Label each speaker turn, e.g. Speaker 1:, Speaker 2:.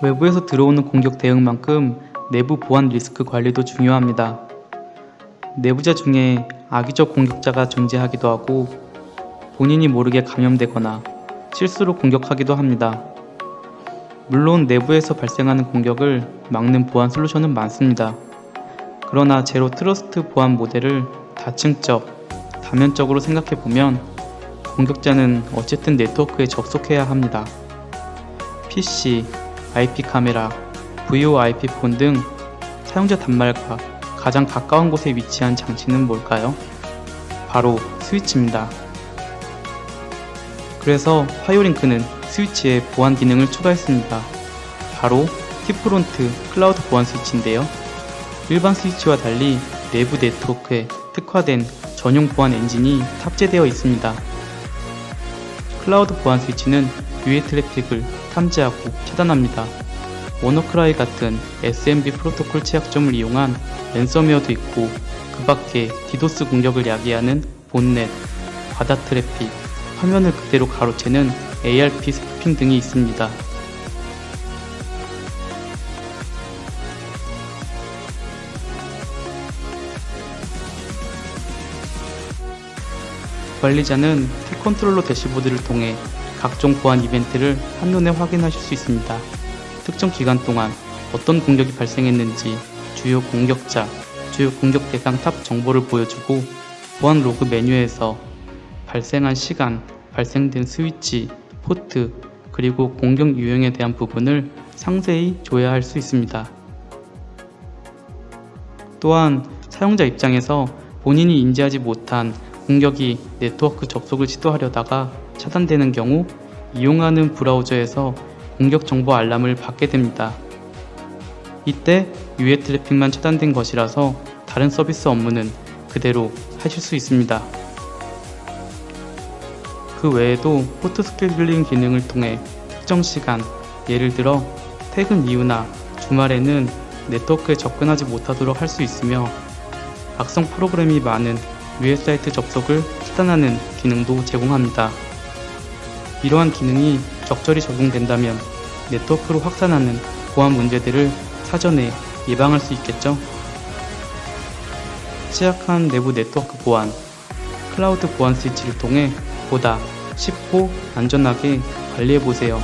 Speaker 1: 외부에서 들어오는 공격 대응만큼 내부 보안 리스크 관리도 중요합니다. 내부자 중에 악의적 공격자가 존재하기도 하고 본인이 모르게 감염되거나 실수로 공격하기도 합니다. 물론 내부에서 발생하는 공격을 막는 보안 솔루션은 많습니다. 그러나 제로 트러스트 보안 모델을 다층적, 다면적으로 생각해 보면 공격자는 어쨌든 네트워크에 접속해야 합니다. PC, IP 카메라, VoIP 폰 등 사용자 단말과 가장 가까운 곳에 위치한 장치는 뭘까요? 바로 스위치입니다. 그래서 파이오링크는 스위치에 보안 기능을 추가했습니다. 바로 티프론트 클라우드 보안 스위치인데요. 일반 스위치와 달리 내부 네트워크에 특화된 전용 보안 엔진이 탑재되어 있습니다. 클라우드 보안 스위치는 유해 트래픽을 탐지하고 차단합니다. 워너크라이 같은 SMB 프로토콜 취약점을 이용한 랜섬웨어도 있고 그 밖에 디도스 공격을 야기하는 본넷, 바다 트래픽, 화면을 그대로 가로채는 ARP 스피핑 등이 있습니다. 관리자는 T-컨트롤러 대시보드를 통해 각종 보안 이벤트를 한눈에 확인하실 수 있습니다. 특정 기간 동안 어떤 공격이 발생했는지 주요 공격자, 주요 공격 대상 탑 정보를 보여주고 보안 로그 메뉴에서 발생한 시간, 발생된 스위치, 포트, 그리고 공격 유형에 대한 부분을 상세히 조회할 수 있습니다. 또한 사용자 입장에서 본인이 인지하지 못한 공격이 네트워크 접속을 시도하려다가 차단되는 경우 이용하는 브라우저에서 공격 정보 알람을 받게 됩니다. 이때 유해 트래픽만 차단된 것이라서 다른 서비스 업무는 그대로 하실 수 있습니다. 그 외에도 포트 스케줄링 기능을 통해 특정 시간, 예를 들어 퇴근 이후나 주말에는 네트워크에 접근하지 못하도록 할 수 있으며 악성 프로그램이 많은 유해 사이트 접속을 차단하는 기능도 제공합니다. 이러한 기능이 적절히 적용된다면 네트워크로 확산하는 보안 문제들을 사전에 예방할 수 있겠죠? 취약한 내부 네트워크 보안, 클라우드 보안 스위치를 통해 보다 쉽고 안전하게 관리해 보세요.